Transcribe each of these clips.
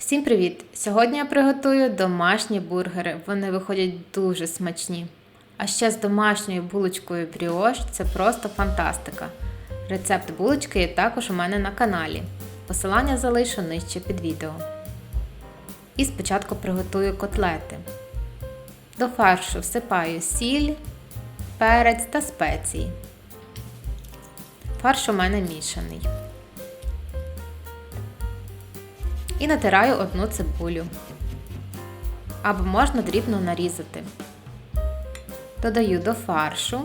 Всім привіт! Сьогодні я приготую домашні бургери. Вони виходять дуже смачні. А ще з домашньою булочкою бріош це просто фантастика. Рецепт булочки є також у мене на каналі. Посилання залишу нижче під відео. І спочатку приготую котлети. До фаршу всипаю сіль, перець та спеції. Фарш у мене мішаний. І натираю одну цибулю. Або можна дрібно нарізати. Додаю до фаршу.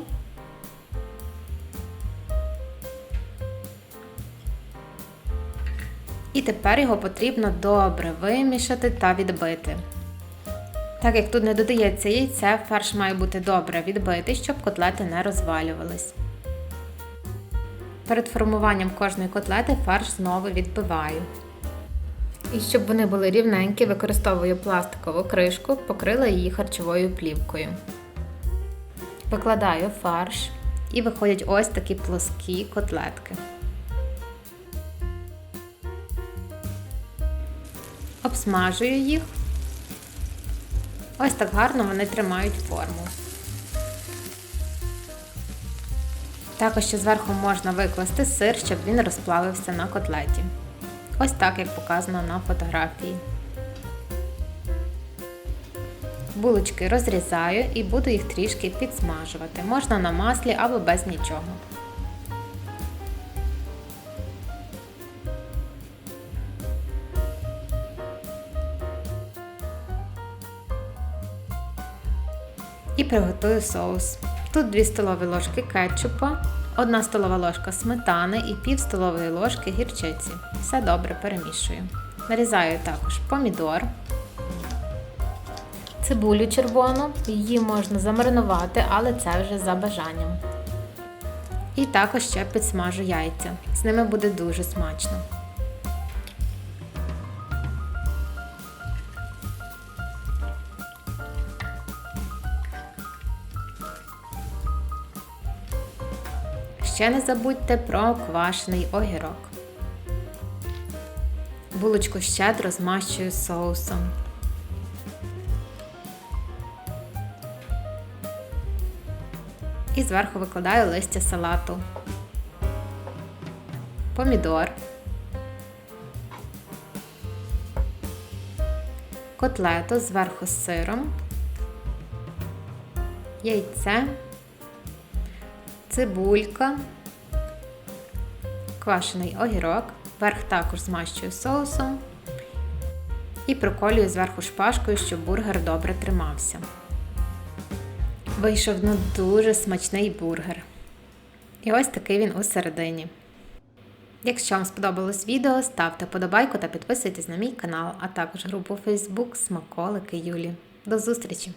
І тепер його потрібно добре вимішати та відбити. Так як тут не додається яйце, фарш має бути добре відбитий, щоб котлети не розвалювались. Перед формуванням кожної котлети фарш знову відбиваю. І щоб вони були рівненькі, використовую пластикову кришку, покрила її харчовою плівкою. Викладаю фарш і виходять ось такі плоскі котлетки. Обсмажую їх. Ось так гарно вони тримають форму. Також ще зверху можна викласти сир, щоб він розплавився на котлеті. Ось так, як показано на фотографії. Булочки розрізаю і буду їх трішки підсмажувати. Можна на маслі або без нічого. І приготую соус. Тут 2 столові ложки кетчупа, 1 столова ложка сметани і пів столової ложки гірчиці. Все добре перемішую. Нарізаю також помідор, цибулю червону, її можна замаринувати, але це вже за бажанням. І також ще підсмажу яйця. З ними буде дуже смачно. Ще не забудьте про квашений огірок. Булочку щедро змащую соусом. І зверху викладаю листя салату, помідор, котлету зверху з сиром, яйце цибулька, квашений огірок, верх також змащую соусом і проколюю зверху шпажкою, щоб бургер добре тримався. Вийшов ну дуже смачний бургер. І ось такий він усередині. Якщо вам сподобалось відео, ставте подобайку та підписуйтесь на мій канал, а також групу Facebook Смаколики Юлі. До зустрічі!